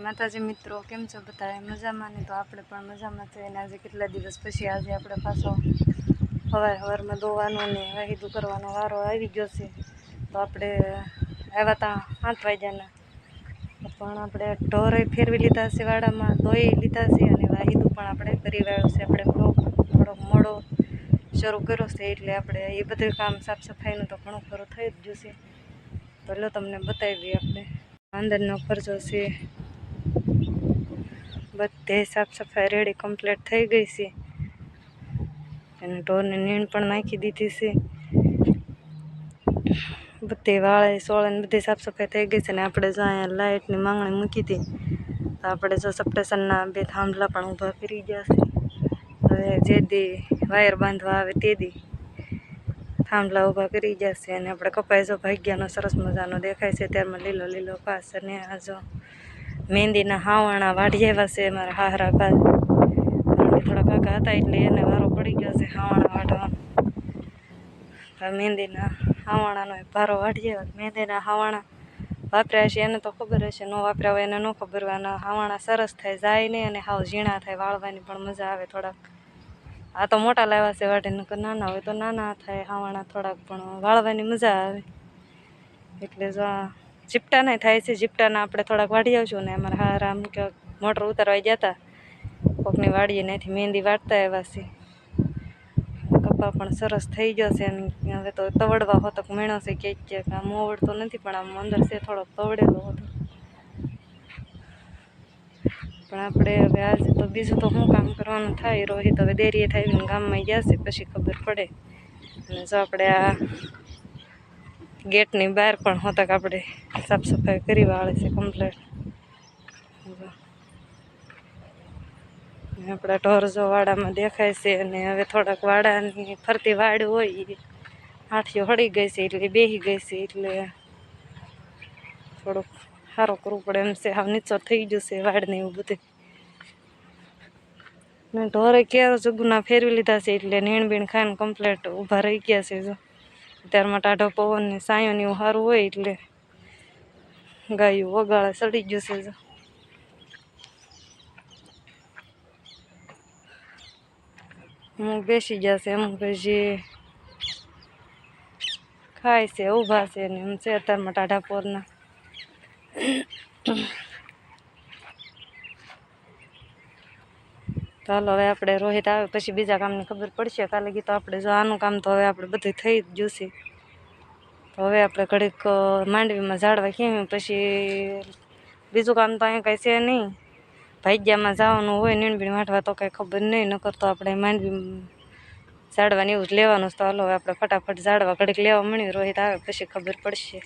માતાજી મિત્રો, કેમ છો બધા મજામાં ને? તો આપણે પણ મજામાં અને આજે કેટલા દિવસ પછી? આજે આપણે પાછો હવાર હવારમાં ધોવાનો ને વાહિદું કરવાનો વારો આવી ગયો છે. તો આપણે આવ્યા હતા સાત વાગ્યાના. પણ આપણે ઢોરે ફેરવી લીધા છે વાડામાં, ધોઈ લીધા છે અને વાહિદું પણ આપણે કરી વાળ્યું છે. આપણે બ્લોક થોડોક મોડો શરૂ કર્યો છે એટલે આપણે એ બધું કામ સાફ સફાઈનું તો ઘણું ખરું થઈ જ ગયું છે. તો લો તમને બતાવીએ આપણે. અંદરનો ખર્ચો છે બધે સાફ સફાઈ રેડી કમ્પ્લીટ થઈ ગઈ છે. અને ઢોરને નીણ પણ નાખી દીધી છે. બધી વાળે સોળે બધી સાફ સફાઈ થઈ ગઈ છે ને આપણે જો અહીંયા લાઇટની માંગણી મૂકી હતી, તો આપણે જો સપ્ટેશનના બે થાંભલા પણ ઊભા કરી ગયા છે. હવે જે દી વાયર બાંધવા આવે તે દી થાંભલા ઊભા કરી ગયા છે અને આપણે કપાઈ જો ભાગ્યાનો સરસ મજાનો દેખાય છે, ત્યારમાં લીલો લીલો પાસ અને આ જો મહેંદીના હાવાણા વાઢી આવ્યા છે મારા હાહરા બા થોડા કાકા હતા એટલે એને વારો પડી ગયો છે હાવણા વાઢવાનો. મહેંદીના હાવાણાનો ભારો વાઢી આવ્યા મહેંદીના હાવાણા વાપર્યા છે, એને તો ખબર હશે, ન વાપર્યા હોય એને ન ખબર હોય. આના હાવાણા સરસ થાય, જાય નહીં અને હાવ ઝીણા થાય, વાળવાની પણ મજા આવે થોડાક. આ તો મોટા લાવ્યા છે વાઢીને નાના હોય તો નાના થાય, હાવાણા થોડાક પણ વાળવાની મજા આવે. એટલે જો જીપટાના થાય છે, જીપટાના આપણે થોડાક વાઢી આવશું ને અમારા હાર આમ કે મોટર ઉતારવા ગયા હતા. કોકની વાડીએ ત્યાંથી મહેંદી વાટતા આવ્યા છે. કપા પણ સરસ થઈ ગયો છે અને હવે તો તવડવા હોતક મેણો છે ક્યાંક ક્યાંક, આમ ઓવડતો નથી પણ આમ અંદર છે થોડોક તવડેલો હતો. પણ આપણે હવે આજે તો બીજું તો શું કામ કરવાનું થાય, રોહિત હવે દેરીએ થાય ગામમાં ગયા છે, પછી ખબર પડે. અને જો આપણે આ ગેટની બહાર પણ હોતક આપણે સાફ સફાઈ કરી વાળે છે કમ્પ્લેટ આપણા ઢોર જો વાડામાં દેખાય છે અને હવે થોડાક વાડાની ફરતી વાડ હોય આઠીઓ હળી ગઈ છે એટલે બેહી ગઈ છે એટલે થોડુંક સારું કરવું પડે એમ છે. હાવ નીચો થઈ ગયું છે વાડને એવું બધું. ઢોરે ક્યારે જગુના ફેરવી લીધા છે એટલે નીણ બીણ ખાઈને કમ્પ્લેટ ઊભા રહી ગયા છે જો. ત્યારમાં ટાઢો પવન ને સાયો ને એવું સારું હોય એટલે ગાયું વગાડે, સડી છે અમુક બેસી છે અમુક હજી ખાય છે, ઊભા છે ને એમ છે અત્યારમાં ટાઢા પોરના તો હાલો હવે આપણે રોહિત આવે પછી બીજા કામની ખબર પડશે. કાલે તો આપણે જો આનું કામ તો હવે આપણે બધું થઈ જ ગયું તો હવે આપણે ઘડીક માંડવીમાં ઝાડવા ખેવી પછી બીજું કામ તો અહીંયા કાંઈ છે નહીં. ભાગ્યામાં જવાનું હોય, નીણબીણ વાંટવા તો કાંઈ ખબર નહીં. નકર તો આપણે માંડવી ઝાડવાની એવું જ લેવાનું છે. તો હાલો, હવે આપણે ફટાફટ ઝાડવા ઘડીક લેવા મળ્યું. રોહિત આવે પછી ખબર પડશે.